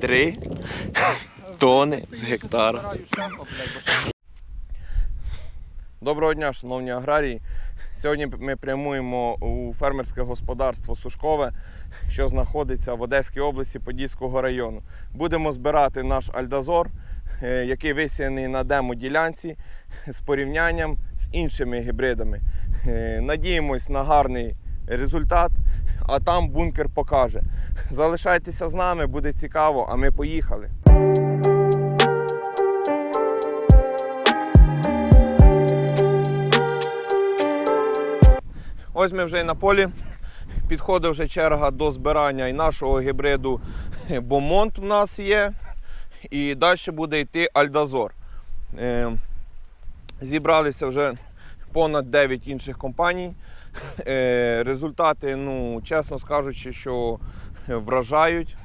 3 тони з гектара. Доброго дня, шановні аграрії. Сьогодні ми прямуємо у фермерське господарство Сушкове, що знаходиться в Одеській області Подільського району. Будемо збирати наш альдазор, е, який висіяний на демо-ділянці з порівнянням з іншими гібридами. Е, Надіємось на гарний результат, а там бункер покаже. Залишайтеся з нами, буде цікаво, а ми поїхали. Ось ми вже і на полі. Підходить вже черга до збирання і нашого гібриду Бомонт у нас є. І далі буде йти Альдазор. Е, Зібралися вже понад 9 інших компаній. Е, Результати, ну, чесно скажучи, що вражають.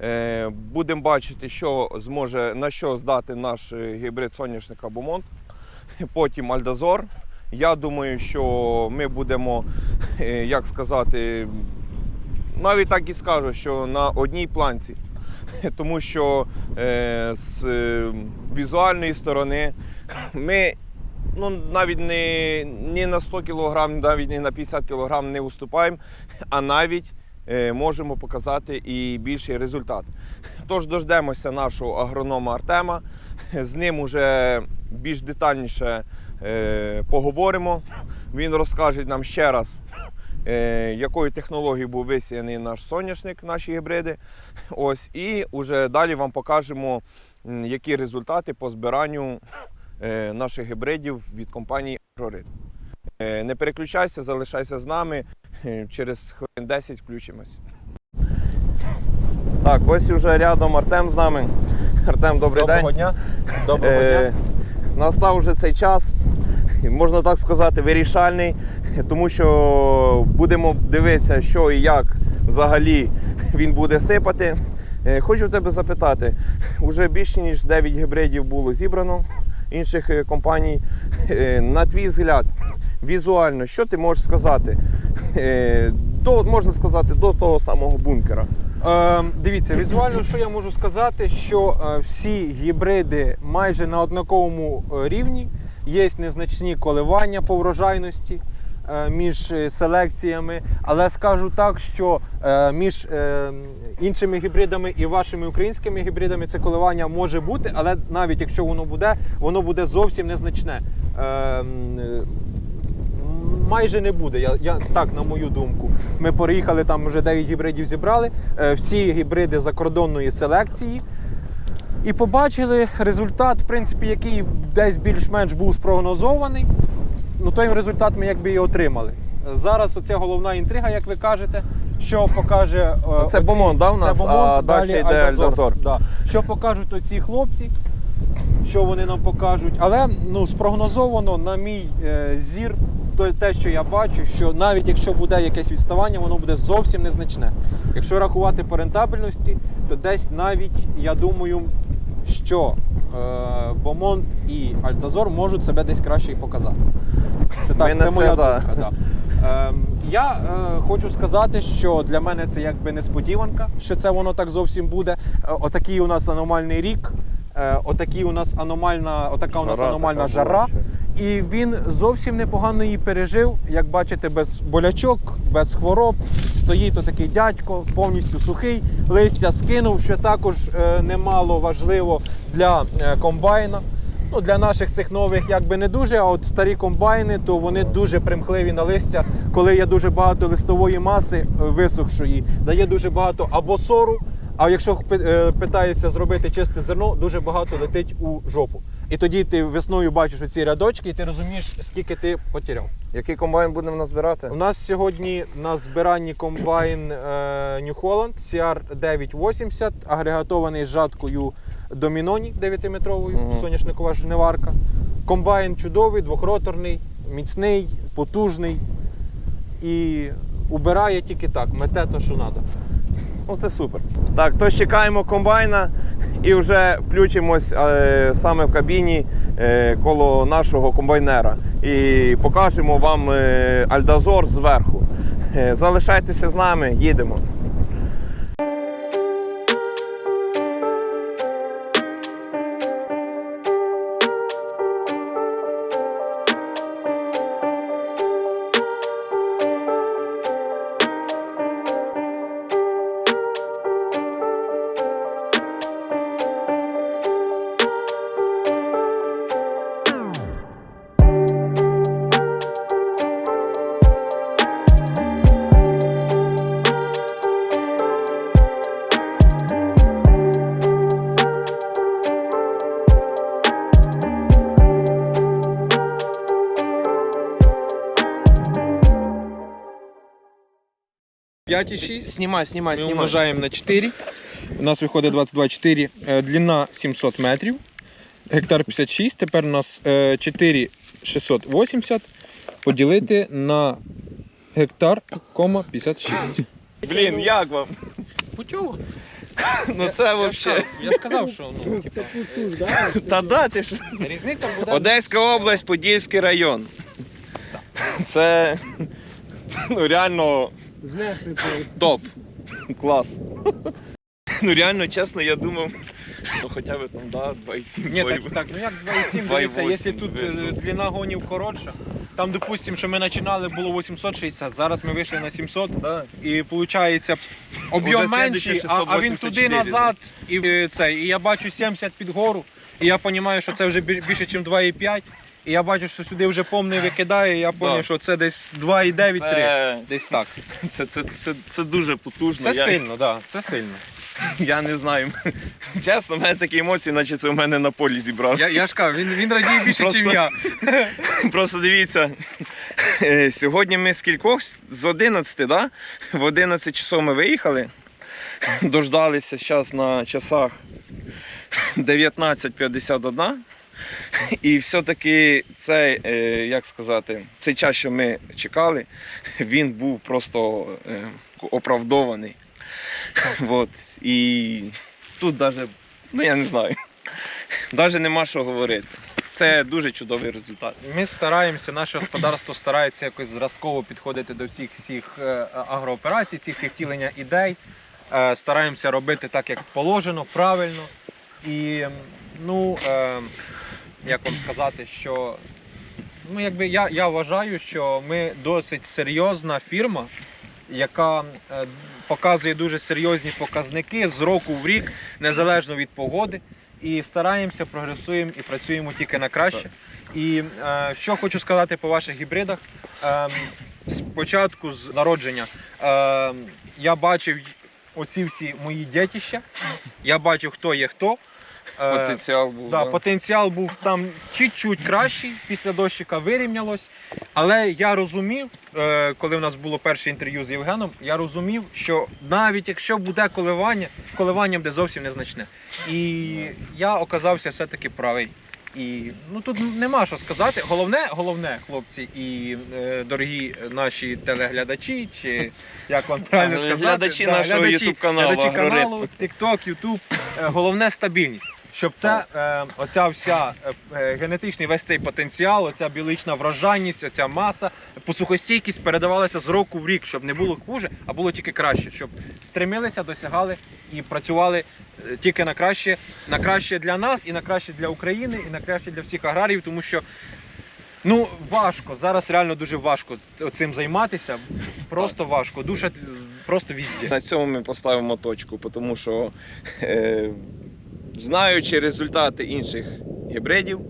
Е, Будемо бачити, що зможе, на що здати наш гібрид соняшника Бомонт. Потім Альдазор. Я думаю, що ми будемо, е, як сказати, навіть так і скажу, що на одній планці. Тому що з візуальної сторони ми ну, навіть не, не на 100 кг, навіть не на 50 кг не уступаємо, а навіть е, можемо показати і більший результат. Тож дождемося нашого агронома Артема. З ним уже більш детальніше е, поговоримо. Він розкаже нам ще раз, е, якою технологією був висіяний наш соняшник, наші гібриди. Ось, і вже далі вам покажемо, які результати по збиранню наших гібридів від компанії Агроритм. Е, не переключайся, залишайся з нами. Е, Через хвилин 10 включимось. Так, ось уже рядом Артем з нами. Артем, добрий Доброго день. дня. Доброго Е, дня. Настав вже цей час, можна так сказати, вирішальний, тому що будемо дивитися, що і як взагалі він буде сипати. Е, Хочу тебе запитати, вже більше ніж 9 гібридів було зібрано інших е, компаній. Е, На твій взгляд, візуально, що ти можеш сказати? Е, До, можна сказати, до того самого бункера. Е, дивіться, візуально, що я можу сказати, що всі гібриди майже на однаковому рівні. Є незначні коливання по врожайності між е, селекціями, але скажу так, що е, між е, іншими гібридами і вашими українськими гібридами це коливання може бути, але навіть якщо воно буде, воно буде зовсім незначне. Е, е, майже не буде. Я, я так, на мою думку. Ми переїхали там вже 9 гібридів зібрали. е, Всі гібриди закордонної селекції. І побачили результат, в принципі, який десь більш-менш був спрогнозований. Ну, той результат ми якби і отримали. Зараз оця головна інтрига, як ви кажете, що покаже. е, Це оці- Бомон, да, у нас? Це Бомон, А далі йде Альдазор. Да. Що покажуть оці хлопці, що вони нам покажуть. Але ну, спрогнозовано, на мій е, зір, то, те, що я бачу, що навіть якщо буде якесь відставання, воно буде зовсім незначне. Якщо рахувати по рентабельності, то десь навіть я думаю, що е, Бомонт і Альтазор можуть себе десь краще і показати. Це так, це моя думка. Да. Ем, я е, хочу сказати, що для мене це якби несподіванка, що це воно так зовсім буде. Е, отакий у нас аномальний рік, е, отакий у нас аномальна, отака у нас аномальна така жара. І він зовсім непогано її пережив. Як бачите, без болячок, без хвороб. Стоїть отакий дядько, повністю сухий, листя скинув, що також е, немало важливо для е, комбайна. Ну, для наших цих нових якби не дуже, а от старі комбайни, то вони дуже примхливі на листя, коли є дуже багато листової маси е, висохшої, дає дуже багато або сору, а якщо е, питаєшся зробити чисте зерно, дуже багато летить у жопу. І тоді ти весною бачиш оці рядочки, і ти розумієш, скільки ти потеряв. Який комбайн будемо назбирати? У нас сьогодні на збиранні комбайн е, New Holland CR980, агрегатований з жаткою Доміноні 9-метровою, Мгм. соняшникова жниварка. Комбайн чудовий, двохроторний, міцний, потужний і убирає тільки так, мете то, що треба. Ну це супер. Так, то чекаємо комбайна і вже включимось е, саме в кабіні е, коло нашого комбайнера. І покажемо вам е, Альдазор зверху. Залишайтеся з нами, їдемо. 5,6. Знімай, знімай, Ми умножаємо на 4. У нас виходить 22,4. Е, Длина 700 метрів. Гектар 56. Тепер у нас е, 4,680 поділити на гектар, кома 56. Блін, як вам? Путьово. Ну це взагалі. Я ж казав, що ну, типа, Та да, ти ж. різниця буде. Одеська область, Подільський район. Це ну, реально топ. Клас. Ну реально, чесно, я думав, ну хоча б там, да, 2,7 Ні, так, так, ну як 2,7 2,8 якщо тут е, длина гонів коротша, там, допустимо, що ми починали було 860, зараз ми вийшли на 700, Да. і виходить об'єм менший, слідуючий а, а він 684, туди назад, і е, це, і я бачу 70 під гору, і я розумію, що це вже бі- більше, ніж 2,5, і я бачу, що сюди вже повний викидає, і я зрозумів, що це десь 2,9-3. Це, Десь так. це, це, це, це дуже потужно. Це я, сильно, так, да, це сильно. я не знаю. Чесно, в мене такі емоції, наче це в мене на полі зібрав. Я, я ж кажу, він, він радіє більше, ніж я. Просто дивіться, е, сьогодні ми з кількох, з 11, да? в 11 часов ми виїхали, дождалися зараз на часах 19.51. І все-таки цей, е, як сказати, цей час, що ми чекали, він був просто е, оправдований. Вот. І тут навіть, ну я не знаю, навіть нема що говорити. Це дуже чудовий результат. Ми стараємося, наше господарство старається якось зразково підходити до всіх всіх е, агрооперацій, цих всіх втілення ідей. Стараємося робити так, як положено, правильно. І ну, як вам сказати, що ну, якби я, я вважаю, що ми досить серйозна фірма, яка е, показує дуже серйозні показники з року в рік, незалежно від погоди. І стараємося, прогресуємо і працюємо тільки на краще. І е, що хочу сказати по ваших гібридах. Е, спочатку з народження е, я бачив оці всі мої дітища, я бачив, хто є хто. Е, Потенціал був. Да, потенціал був там чуть-чуть кращий, після дощика вирівнялось. Але я розумів, е, коли в нас було перше інтерв'ю з Євгеном, я розумів, що навіть якщо буде коливання, коливання буде зовсім незначне. І я оказався все-таки правий. І ну тут нема що сказати. Головне, головне, хлопці і е, дорогі наші телеглядачі, чи як вам правильно Глядачі сказати, нашого YouTube-каналу, глядачі «Агроритм». каналу, TikTok, YouTube. Е, Головне стабільність. Щоб це, е, оця вся е, е, генетичний весь цей потенціал, оця біологічна врожайність, оця маса, посухостійкість передавалася з року в рік, щоб не було хуже, а було тільки краще, щоб стремилися, досягали і працювали е, тільки на краще, на краще для нас, і на краще для України, і на краще для всіх аграріїв, тому що ну важко. Зараз реально дуже важко цим займатися. Просто важко. Душа е, просто візде. На цьому ми поставимо точку, тому що е, знаючи результати інших гібридів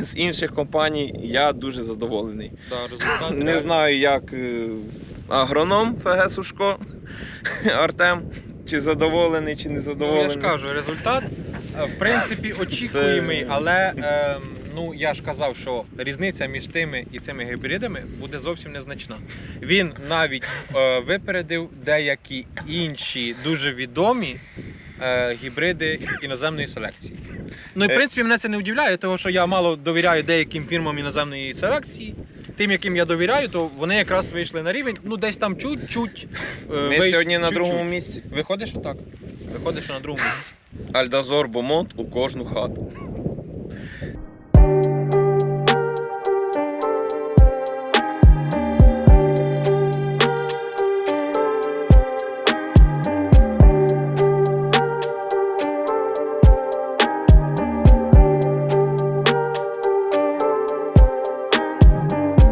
з інших компаній, я дуже задоволений. Да, Не знаю, як е, агроном ФГ Сушко Артем, чи задоволений, чи не Ну, задоволений. я ж кажу, результат е, в принципі очікуємий, Це- але ем, ну я ж казав, що різниця між тими і цими гібридами буде зовсім незначна. Він навіть е, випередив деякі інші дуже відомі е, гібриди іноземної селекції. Ну і в Е. принципі мене це не удивляє, тому що я мало довіряю деяким фірмам іноземної селекції. Тим, яким я довіряю, то вони якраз вийшли на рівень, ну десь там чуть-чуть. е, Ми вийш- сьогодні на чуть-чуть. другому місці. Виходиш отак. Виходиш на другому місці. Альдазор Бомонт у кожну хату.